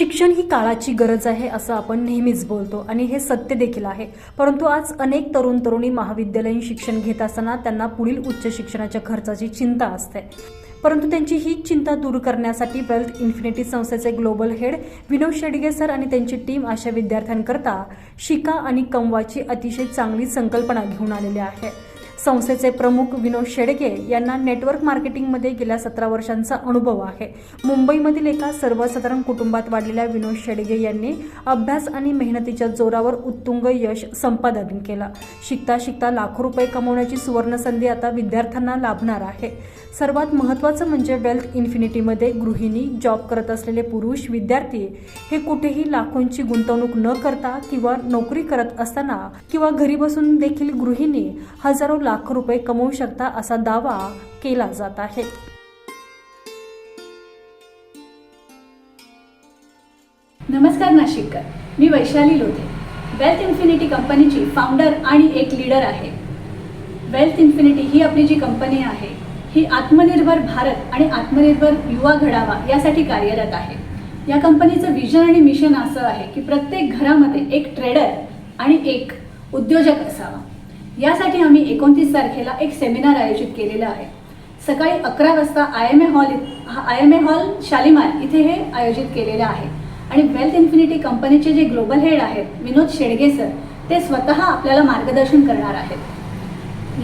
शिक्षण ही काळाची गरज आहे असं आपण नेहमीच बोलतो आणि हे सत्य देखील आहे. परंतु आज अनेक तरुण तरुणी महाविद्यालयीन शिक्षण घेत असताना त्यांना पुढील उच्च शिक्षणाच्या खर्चाची चिंता असते. परंतु त्यांची ही चिंता दूर करण्यासाठी वेल्थ इन्फिनिटी संस्थेचे global head Vinod Shedge sir आणि त्यांची टीम अशा विद्यार्थ्यांकरता शिका आणि कमवाची अतिशय चांगली संकल्पना घेऊन आलेली आहे. संस्थेचे प्रमुख विनोद शेडगे यांना नेटवर्क मार्केटिंगमध्ये गेल्या सतरा वर्षांचा अनुभव आहे. मुंबईमधील एका सर्वसाधारण कुटुंबात वाढलेल्या विनोद शेडगे यांनी अभ्यास आणि मेहनतीच्या जोरावर उत्तुंग यश संपादन केलं. शिकता शिकता लाखो रुपये कमवण्याची सुवर्ण संधी आता विद्यार्थ्यांना लाभणार आहे. सर्वात महत्त्वाचं म्हणजे वेल्थ इन्फिनिटीमध्ये गृहिणी जॉब करत असलेले पुरुष विद्यार्थी हे कुठेही लाखोंची गुंतवणूक न करता किंवा नोकरी करत असताना किंवा घरी बसून देखील गृहिणी हजारो लाख रुपये कमवू शकता असा दावा केला जात आहे. नमस्कार नाशिककर. मी वैशाली लोधे. वेल्थ इन्फिनिटी कंपनीची फाउंडर आणि एक लीडर आहे. वेल्थ इन्फिनिटी ही आपली जी कंपनी आहे ही आत्मनिर्भर भारत आणि आत्मनिर्भर युवा घडावा यासाठी कार्यरत आहे. या कंपनीचं विजन आणि मिशन असं आहे की प्रत्येक घरामध्ये एक ट्रेडर आणि एक उद्योजक असावा. यासाठी आम्ही एकोणतीस तारखेला एक सेमिनार आयोजित केलेलं आहे. सकाळी अकरा वाजता I M A hall I M A hall Shalimar इथे हे आयोजित केलेलं आहे. आणि वेल्थ इन्फिनिटी कंपनीचे जे ग्लोबल हेड आहेत विनोद शेडगे सर ते स्वतः आपल्याला मार्गदर्शन करणार आहेत.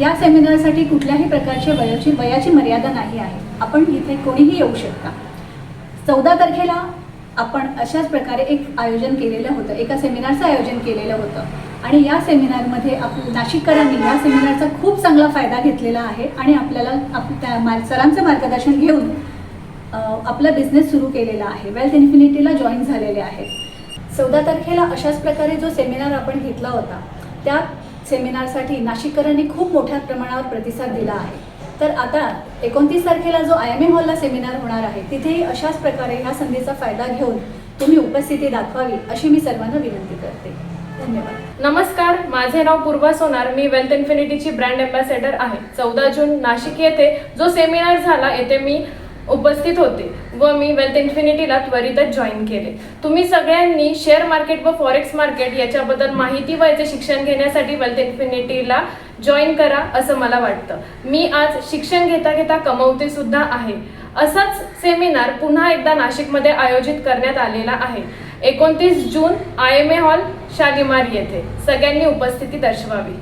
या सेमिनारसाठी कुठल्याही प्रकारचे वयाची वयाची मर्यादा नाही आहे. आपण इथे कोणीही येऊ शकता. चौदा तारखेला आपण अशाच प्रकारे एक आयोजन केलेलं होतं. एका सेमिनारचं आयोजन केलेलं होतं. आणि या सेमिनारमध्ये आप नाशिककरांनी या सेमिनारचा खूप चांगला फायदा घेतलेला आहे आणि आपल्याला आप त्या मार सरांचं मार्गदर्शन घेऊन आपला बिझनेस सुरू केलेला आहे. वेल्थ इन्फिनिटीला जॉईन झालेले आहेत. चौदा तारखेला अशाच प्रकारे जो सेमिनार आपण घेतला होता त्या सेमिनारसाठी नाशिककरांनी खूप मोठ्या प्रमाणावर प्रतिसाद दिला आहे. तर आता एकोणतीस तारखेला जो आय एम ए हॉलला सेमिनार होणार आहे तिथेही अशाच प्रकारे ह्या संधीचा फायदा घेऊन तुम्ही उपस्थिती दाखवावी अशी मी सर्वांना विनंती करते. धन्यवाद. नमस्कार माझे नाव पूर्वा सोनार. मी वेल्थ इन्फिनिटीची ब्रँड अँबॅसेडर आहे. चौदा जून नाशिक येथे जो सेमिनार झाला येथे मी उपस्थित होते व मी वेल्थ इन्फिनिटीला त्वरितच जॉईन केले. तुम्ही सगळ्यांनी शेअर मार्केट व फॉरेक्स मार्केट याच्याबद्दल माहिती व याचे शिक्षण घेण्यासाठी वेल्थ इन्फिनिटीला जॉईन करा असं मला वाटतं. मी आज शिक्षण घेता घेता कमवते सुद्धा आहे. असाच सेमिनार पुन्हा एकदा नाशिकमध्ये आयोजित करण्यात आलेला आहे. एकोणतीस जून I M A hall Shalimar येथे. सगळ्यांनी उपस्थिती दर्शवावी.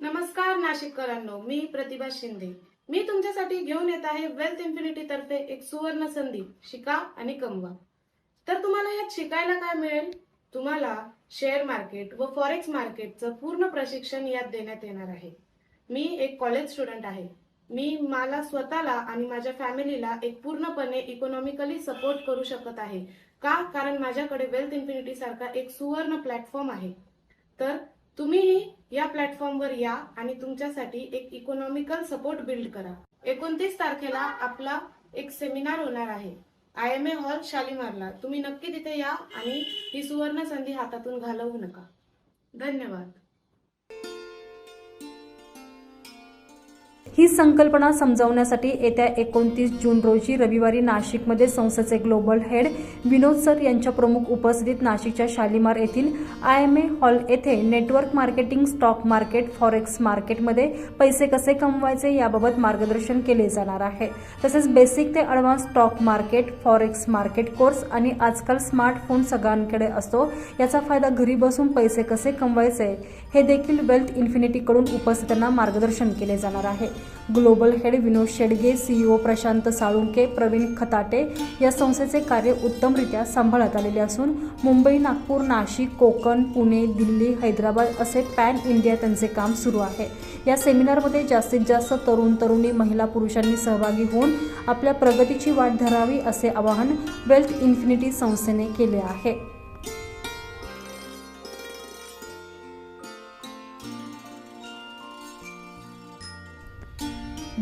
नमस्कार नाशिककरांनो मी प्रतिभा शिंदे. मी तुमच्यासाठी घेऊन येत आहे वेल्थ इन्फिनिटी तर्फे एक सुवर्ण संधी शिका आणि कमवा. तर तुम्हाला यात शिकायला काय मिळेल? तुम्हाला शेअर मार्केट व फॉरेक्स मार्केटचं पूर्ण प्रशिक्षण यात देण्यात येणार आहे. मी एक कॉलेज स्टुडंट आहे. मी मला स्वतःला आणि माझ्या फॅमिलीला एक पूर्णपणे इकॉनॉमिकली सपोर्ट करू शकत आहे. का? कारण माझ्याकडे वेल्थ इन्फिनिटी सारखा एक सुवर्ण प्लॅटफॉर्म आहे. तर तुम्हीही या प्लॅटफॉर्मवर या आणि तुमच्यासाठी एक इकॉनॉमिकल सपोर्ट बिल्ड करा. एकोणतीस तारखेला आपला एक सेमिनार होणार आहे. आय एम ए हॉल शालीमारला. तुम्ही नक्की तिथे या आणि ही सुवर्ण संधी हातातून घालवू नका. धन्यवाद. ही संकल्पना समजावण्यासाठी येत्या एकोणतीस जून रोजी रविवारी नाशिकमध्ये संस्थेचे ग्लोबल हेड विनोद सर यांच्या प्रमुख उपस्थितीत नाशिकच्या शालिमार येथील आय एम ए हॉल येथे network marketing stock market forex मार्केटमध्ये पैसे कसे कमवायचे याबाबत मार्गदर्शन केले जाणार आहे. तसेच बेसिक ते advance stock market forex market course आणि आजकाल स्मार्टफोन सगळ्यांकडे असतो याचा फायदा घरी बसून पैसे कसे कमवायचे हे देखील वेल्थ इन्फिनिटीकडून उपस्थितांना मार्गदर्शन केले जाणार आहे. Global head Vinod Shedge CEO Prashant Salunke Pravin Khatate या संस्थेचे कार्य उत्तमरित्या सांभाळत आलेले असून मुंबई नागपूर नाशिक कोकण पुणे दिल्ली हैदराबाद असे पॅन इंडिया त्यांचे काम सुरू आहे. या सेमिनारमध्ये जास्तीत जास्त तरुण तरुणी महिला पुरुषांनी सहभागी होऊन आपल्या प्रगतीची वाट धरावी असे आवाहन वेल्थ इन्फिनिटी संस्थेने केले आहे.